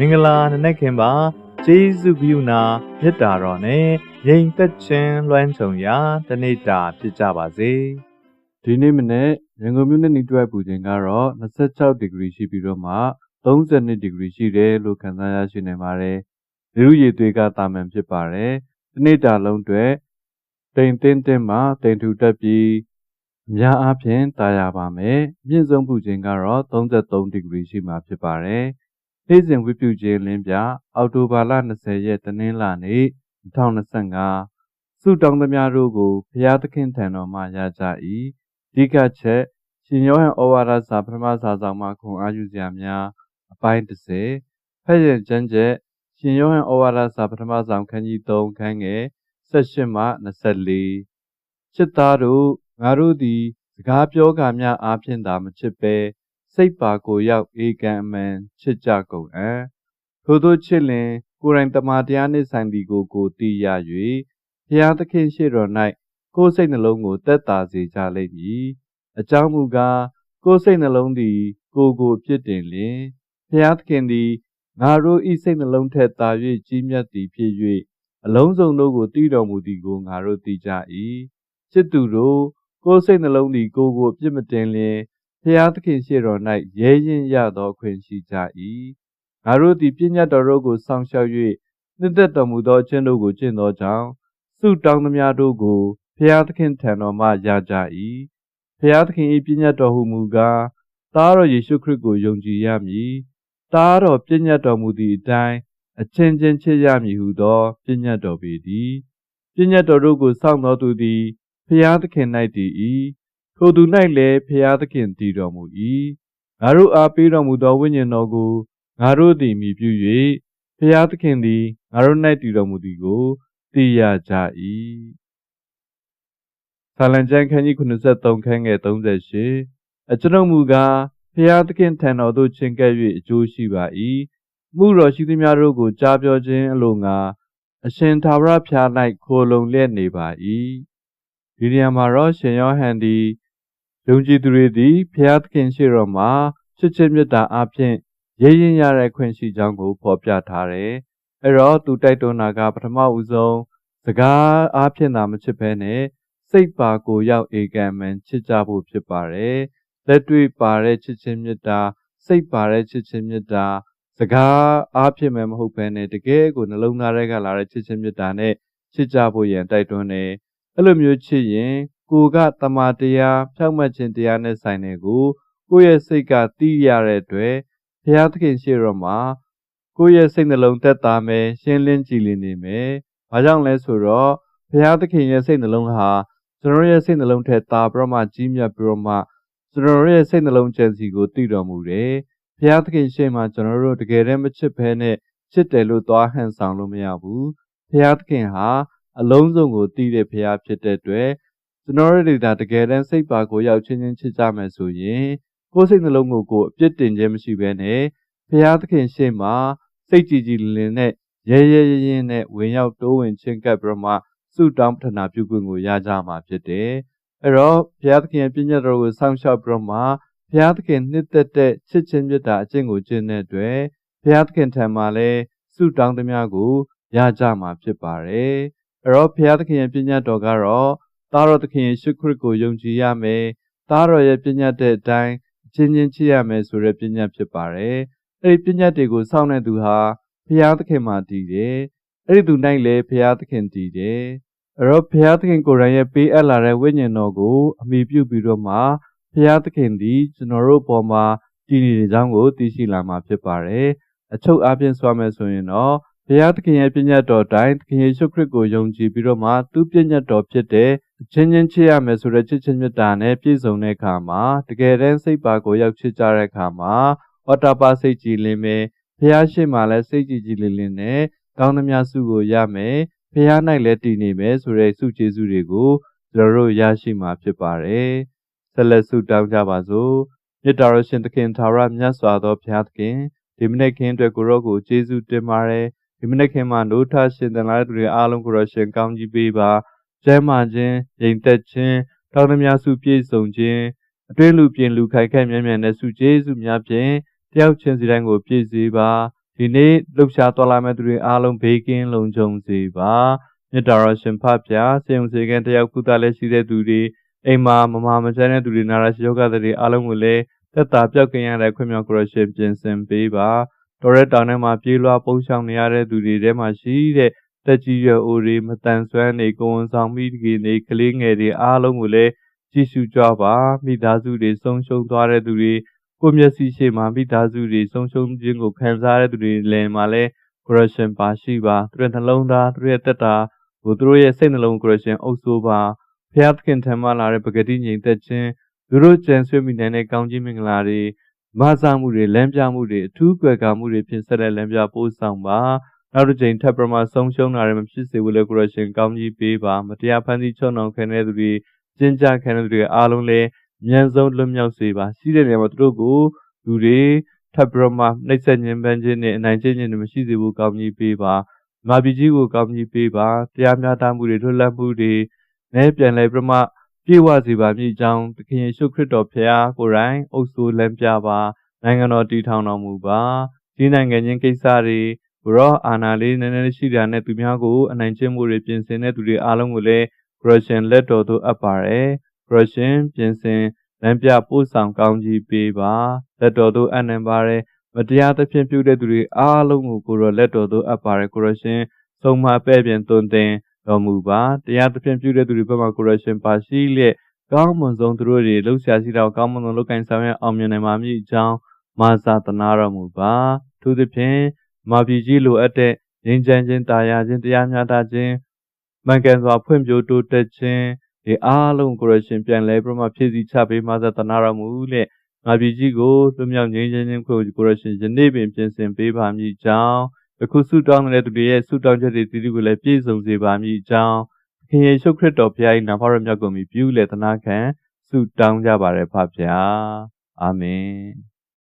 မင်္ဂလာနနက်ခင်ပါကျေးဇူးပြုနာမေတ္တာတော်နဲ့ရင်သက်ခြင်းလွှမ်းခြုံရာတနေ့တာဖြစ်ကြပါစေဒီနေ့မနေ့ရန်ကုန်မြို့နဲ့နေတွက်ပူချိန်ကတော့26ဒီဂရီရှိပြီးတော့မှ32ဒီဂရီရှိတယ်လို့ခန့်မှန်းရရှိနေပါတယ်။လူရည်သွေးကတာမန်ဖြစ်ပါတယ်။ဒီနေ့တာလုံးတွေတိမ်တင်းတင်းမှတိမ်ထူတက်ပြီးအများအားဖြင့်တာယာပါမယ်။မြင့်ဆုံးပူချိန်ကတော့33ဒီဂရီရှိမှဖြစ်ပါတယ်။ နေ့စဉ်ဝိပုချင်းလင်းပြအောက်တိုဘာလ20ရက်တနင်္လာနေ့2025စုတောင်းသမျှတို့ကိုဘုရားသခင်ထံတော်မှရကြ၏။ဒီကချက်ရှင်ယောဟန်ဩဝါဒစာပထမစာဆောင်မှခွန်အားယူစရာများအပိုင်း30ဖက်ရင်ကျမ်းချက်ရှင်ယောဟန်ဩဝါဒစာပထမဆောင်ခန်းကြီး3ခန်းငယ်18မှ24ချစ်သားတို့ငါတို့သည်စကားပြောကာများအားဖြင့်သာမချစ်ပဲ စိတ်ပါကိုရောက်ဧကံအမှန်ချစ်ကြကုန်အံ့ထို့သောချစ်လင်ကိုယ်တိုင်တမန်တရားနှင့်ဆိုင်သည်ကိုကိုသိရ၍ဘုရားသခင်ရှေ့တော်၌ကိုယ်စိတ်နှလုံးကိုတက်တာစေကြလိမ့်မည်အကြောင်းမူကားကိုယ်စိတ်နှလုံးသည် ကိုယ်ကိုဖြစ်တင်လင်ဘုရားသခင်သည်ငါတို့ဤစိတ်နှလုံးထက်သာ၍ကြီးမြတ်သည်ဖြစ်၍အလုံးစုံတို့ကိုတည်တော်မူသည်ကိုငါတို့သိကြ၏ချစ်သူတို့ကိုယ်စိတ်နှလုံးသည်ကိုယ်ကိုအပြစ်မတင်လင် ဖျားသခင်ရှေ့တော်၌ရဲရင်ရသောခွင့်ရှိကြ၏ငါတို့သည်ပြည့်ညတ်တော်တို့ကိုစောင့်ရှောက်၍နှစ်သက်တော်မူသောအခြင်းတို့ကိုကျင့်သောကြောင့်ဆုတောင်းသမျှတို့ကိုဖျားသခင်ထံတော်မှရကြ၏ဖျားသခင်၏ပြည့်ညတ်တော်ဟူမူကားသားတော်ယေရှုခရစ်ကိုယုံကြည်ရမည်သားတော်ပြည့်ညတ်တော်မူသည့်အတိုင်းအချင်းချင်းချစ်ရမည်ဟုသောပြည့်ညတ်တော်ပေသည်ပြည့်ညတ်တော်တို့ကိုစောင့်တော်သူသည်ဖျားသခင်၌တည်၏ ထိုသူ၌လည်းဖျားသခင်တည်တော်မူ၏ငါတို့အားပေးတော်မူသောဝိညာဉ်တော်ကိုငါတို့သည်မြည်ပြု၍ဖျားသခင်သည်ငါတို့၌တည်တော်မူသည်ကိုသိရကြ၏ဆာလံကျမ်းခန်းကြီး93ခန်းငယ်38အကျွန်ုပ်မူကားဖျားသခင်ထံတော်သို့ချဉ်ကပ်၍အကျိုးရှိပါ၏မှုတော်ရှိသမျှတို့ကိုကြားပြောခြင်းအလိုငါအရှင်သာဝရဖျား၌ခိုလုံလျက်နေပါ၏ဒီနေရာမှာတော့ရှင်ယောဟန်သည် ယုံကြည်သူတွေသည်ဖျားသခင်ရှိတော်မှာချစ်ချင်းမေတ္တာအပြင်ရဲရင်ရတဲ့ခွင့်ရှိကြောင်းကိုဖော်ပြထားတယ်။အဲ့တော့သူတိုက်တွန်းတာကပထမဦးဆုံးစကားအပြင်သာမချစ်ဘဲနဲ့စိတ်ပါကိုရောက်ဧကံမှန်ချစ်ကြဖို့ဖြစ်ပါတယ်။လက်တွေ့ပါတဲ့ချစ်ချင်းမေတ္တာစိတ်ပါတဲ့ချစ်ချင်းမေတ္တာစကားအားဖြင့်မှမဟုတ်ဘဲနဲ့တကယ်ကိုနှလုံးသားထဲကလာတဲ့ချစ်ချင်းမေတ္တာနဲ့ချစ်ကြဖို့ရန်တိုက်တွန်းတယ်အဲ့လိုမျိုးချစ်ရင် ကိုကတမာတရားဖြောက်မှတ်ခြင်းတရားနဲ့ဆိုင်တဲ့ကိုကိုယ့်ရဲ့စိတ်ကတီးရတဲ့အတွက်ဘုရားသခင်ရှေ့တော်မှာကိုယ့်ရဲ့စိတ်နှလုံးသက်သာမယ်ရှင်းလင်းကြည်လင်နေမယ်။ဘာကြောင့်လဲဆိုတော့ဘုရားသခင်ရဲ့စိတ်နှလုံးဟာကျွန်တော်ရဲ့စိတ်နှလုံးထက်သာပြီးတော့မှကြီးမြတ်ပြီးတော့မှကျွန်တော်ရဲ့စိတ်နှလုံးကျန်စီကိုတည်တော်မူတယ်။ဘုရားသခင်ရှေ့မှာကျွန်တော်တို့တကယ်တမ်းမချစ်ဘဲနဲ့ချစ်တယ်လို့သွားဟန်ဆောင်လို့မရဘူး။ဘုရားသခင်ဟာအလုံးစုံကိုတည်တဲ့ဘုရားဖြစ်တဲ့အတွက် ကျွန်တော်တို့ဒါတကယ်တမ်းစိတ်ပါကိုရောက်ချင်းချင်းချစ်ကြမယ်ဆိုရင်ကိုယ်စိတ်နှလုံးကိုကိုအပြစ်တင်ခြင်းမရှိဘဲနဲ့ဘုရားသခင်ရှေ့မှာစိတ်ကြည်ကြည်လင်နဲ့ရဲရဲရဲရဲနဲ့ဝင်ရောက်တိုးဝင်ချင်းကပ်ပြီးမှဆုတောင်းပတနာပြုခွင့်ကိုရကြမှာဖြစ်တယ်။အဲ့တော့ဘုရားသခင်ရဲ့ပြည့်ညတ်တော်ကိုစောင့်ရှောက်ပြီးမှဘုရားသခင်နှစ်သက်တဲ့ချစ်ချင်းမြတ်တာအကျင့်ကိုကျင့်တဲ့အတွက်ဘုရားသခင်ထံမှာလည်းဆုတောင်းသမျှကိုရကြမှာဖြစ်ပါတယ်။အဲ့တော့ဘုရားသခင်ရဲ့ပြည့်ညတ်တော်ကတော့ သားတော်သခင်ယေရှုခရစ်ကိုယုံကြည်ရမယ်။သားတော်ရဲ့ပြည့်ညတ်တဲ့အတိုင်းအချင်းချင်းချစ်ရမယ်ဆိုတဲ့ပြည့်ညတ်ဖြစ်ပါတယ်။အဲ့ဒီပြည့်ညတ်တွေကိုစောင့်နေသူဟာဘုရားသခင်မှာတည်တယ်။အဲ့ဒီသူနိုင်လည်းဘုရားသခင်တည်တယ်။အဲ့တော့ဘုရားသခင်ကိုယ်တိုင်ရဲ့ပေးအပ်လာတဲ့ဝိညာဉ်တော်ကိုအမိပြုပြီးတော့မှဘုရားသခင်သည်ကျွန်တော်တို့ပေါ်မှာတည်နေတဲ့အကြောင်းကိုသိရှိလာမှာဖြစ်ပါတယ်။အချုပ်အားဖြင့်ဆိုရမယ်ဆိုရင်တော့ဘုရားသခင်ရဲ့ပြည့်ညတ်တော်တိုင်းသခင်ယေရှုခရစ်ကိုယုံကြည်ပြီးတော့မှသူ့ပြည့်ညတ်တော်ဖြစ်တဲ့ အချင်းချင်းချစ်ရမယ်ဆိုတဲ့ချစ်ချင်းမြတ်တာနဲ့ပြည့်စုံတဲ့အခါမှာတကယ်တမ်းစိတ်ပါကိုရောက်ချစ်ကြတဲ့အခါမှာဩတာပစိတ်ကြည်လင်မယ်ဘုရားရှိမှလည်းစိတ်ကြည်ကြည်လင်လင်နဲ့ကောင်းသမျှစုကိုရမယ်ဘုရား၌လည်းတည်နေမယ်ဆိုတဲ့စုကျေးဇူးတွေကိုကျွန်တော်တို့ရရှိမှာဖြစ်ပါတယ်ဆက်လက်ဆုတောင်းကြပါစို့မြတ်တော်ရှင်သခင်သာရမြတ်စွာသောဘုရားသခင်ဒီမနေ့ခင်းအတွက်ကိုရောကိုကျေးဇူးတင်ပါတယ်ဒီမနေ့ခင်မှာနိုးထရှင်သင်လာတဲ့သူတွေအားလုံးကိုရောရှင်ကောင်းကြီးပေးပါ ကျမ်းမာခြင်းရင်သက်ခြင်းတောင်းတများစုပြည့်စုံခြင်းအတွင်းလူပြင်လူခိုက်ခက်မြဲမြံတဲ့စုကျေးဇူးများဖြင့်တယောက်ချင်းစီတိုင်းကိုပြည့်စေပါဒီနေ့လှုပ်ရှားသွားလာမဲ့သူတွေအားလုံးဘေးကင်းလုံခြုံစေပါမြတ်တော်ရရှင်ဖဖျားစေုံစေကန်တယောက်ကုသလည်းရှိတဲ့သူတွေအိမ်မှာမမမချမ်းတဲ့သူတွေနာရရှိယောဂတွေအားလုံးကိုလည်းသက်သာပြောက်ကင်ရတဲ့ခွင့်မြောက်ကိုရရှင်ပြင်ဆင်ပေးပါတော်ရဲတောင်ထဲမှာပြေးလွှားပုန်းရှောင်နေရတဲ့သူတွေထဲမှာရှိတဲ့ တက်ကြီးရွယ်အိုတွေမတန်ဆွမ်းနေကိုဝန်ဆောင်မိခင်တွေကလေးငယ်တွေအားလုံးကိုလည်းကြည့်ရှုကြပါမိသားစုတွေဆုံးရှုံးသွားတဲ့သူတွေကိုမျက်စိရှိမှမိသားစုတွေဆုံးရှုံးခြင်းကိုခံစားရတဲ့သူတွေလည်းမှာလည်း correction ပါရှိပါသူရဲ့နှလုံးသားသူရဲ့တက်တာကိုသူတို့ရဲ့စိတ်နှလုံး correction အုပ်စိုးပါဖျားသခင်ထံမှလာတဲ့ပဂတိငြိမ်သက်ခြင်းသူတို့ကြံဆွေးမိနိုင်တဲ့ကောင်းကြီးမင်္ဂလာတွေမဆာမှုတွေလမ်းပြမှုတွေအထူးကွယ်ကာမှုတွေဖြင့်ဆက်လက်လမ်းပြပို့ဆောင်ပါ နောက်တစ်ချိန်ထပ်ပြမဆုံးရှုံးတာတွေမဖြစ်စေဘူးလေ correction ကောင်းကြီးပေးပါမတရားဖန်ဆီးချုံနှောင်ခံတဲ့သူတွေကျင့်ကြခံတဲ့သူတွေအားလုံးလည်းမြန်ဆုံးလွတ်မြောက်စေပါရှိတဲ့နေရာမှာသူတို့ကိုလူတွေထပ်ပြမနှိမ့်ဆက်ညှဉ်းပန်းခြင်းနဲ့အနိုင်ကျင့်ခြင်းတွေမရှိစေဘူးကောင်းကြီးပေးပါမာပြည်ကြီးကိုကောင်းကြီးပေးပါတရားမျှတမှုတွေလွတ်လပ်မှုတွေနဲ့ပြန်လဲပြမပြေဝစေပါမည်အကြောင်းသခင်ယေရှုခရစ်တော်ဖခင်ကိုယ်တိုင်အုပ်စိုးလမ်းပြပါနိုင်ငံတော်တည်ထောင်တော်မူပါဒီနိုင်ငံချင်းကိစ္စတွေ ဘရောအာနာလေးနည်းနည်းရှိတာနဲ့သူများကိုအနိုင်ကျင့်မှုတွေပြင်ဆင်တဲ့သူတွေအားလုံးကိုလည်း Russian လက်တော်သို့အပ်ပါတယ် Russian ပြင်ဆင်လမ်းပြပို့ဆောင်ကောင်းကြီးပေးပါလက်တော်သို့အပ်နှံပါတယ်မတရားသဖြင့်ပြုတဲ့သူတွေအားလုံးကိုကိုရောလက်တော်သို့အပ်ပါတယ်ကိုရရှင်ဆုံးမပဲ့ပြန်သွန်သင်တော်မူပါတရားသဖြင့်ပြုတဲ့သူတွေဘက်မှာကိုရရှင်ပါရှိလျက်ကောင်းမွန်ဆုံးသူတို့တွေလှုပ်ရှားရှိတော့ကောင်းမွန်သောလုပ်ကိုင်ဆောင်ရွက်အောင်မြင်နိုင်ပါမည်အကြောင်းမာစာတနာတော်မူပါထို့သဖြင့် မာပြည်ကြီးလိုအပ်တဲ့ငြိမ်းချမ်းခြင်းတာယာခြင်းတရားမျှတခြင်းမှန်ကန်စွာဖွံ့ဖြိုးတိုးတက်ခြင်းဒီအားလုံးကိုရရှင်ပြန်လဲပြမဖြည့်ဆည်းချပေးမာစာတနာတော်မူလျက်ငါပြည်ကြီးကိုလွတ်မြောက်ငြိမ်းချမ်းခြင်းကိုကိုရရှင်ယနေ့ပင်ပြင်ဆင်ပေးပါမည်ကြောင်းအခုဆုတောင်းနေတဲ့သူတွေရဲ့ဆုတောင်းချက်တွေတည်တည်ကိုလည်းပြည့်စုံစေပါမည်ကြောင်းခင်ယေရှုခရစ်တော်ဘုရား၏နာမတော်မြတ်ကိုမြည်ပြုလေသနာခံဆုတောင်းကြပါရဖဖျားအာမင်